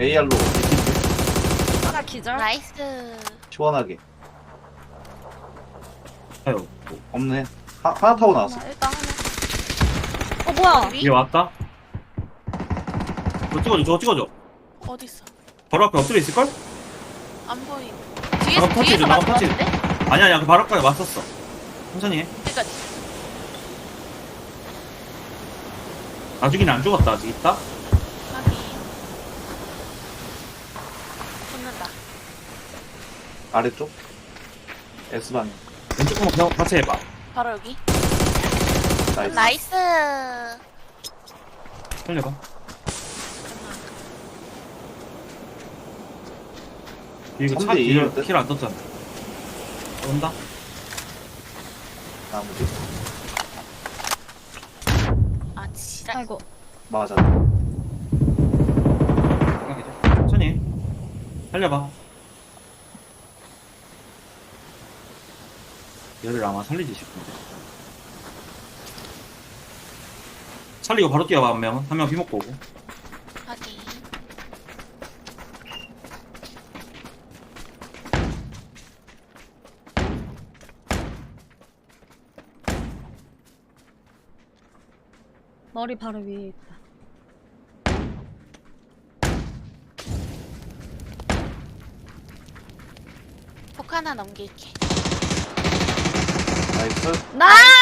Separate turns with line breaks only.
AR로
하나 기절.
나이스.
시원하게
아유
없네 하, 하나 타고 나왔어
하나, 일단 하나. 어 뭐야?
위?
얘 왔다 저거 찍어줘 저거 찍어줘
어디 있어?
바로 앞에 엎드려 있을걸?
안 보임. 뒤에서
나가 터치해줘,
뒤에서
나가
맞았는데?
아니야 아니야 그 바로 앞에 왔었어 천천히 해
그러니까
나중에는 안 죽었다 아직 있다
확인. 붙는다.
아래쪽 S방향
왼쪽 한번 그냥 같이 해봐
바로 여기.
나이스
나이스.
살려봐 이거 차
삼대 이일 듯?
킬안 떴잖아 온다
나무지
아 지랄.
아이고.
맞아
천천히 해. 살려봐 얘를 아마 살리지 싶은데 살리고 바로 뛰어봐 한 명 한명 비먹고 오고
확인.
머리 바로 위에 있다.
폭 하나 넘길게.
나이스!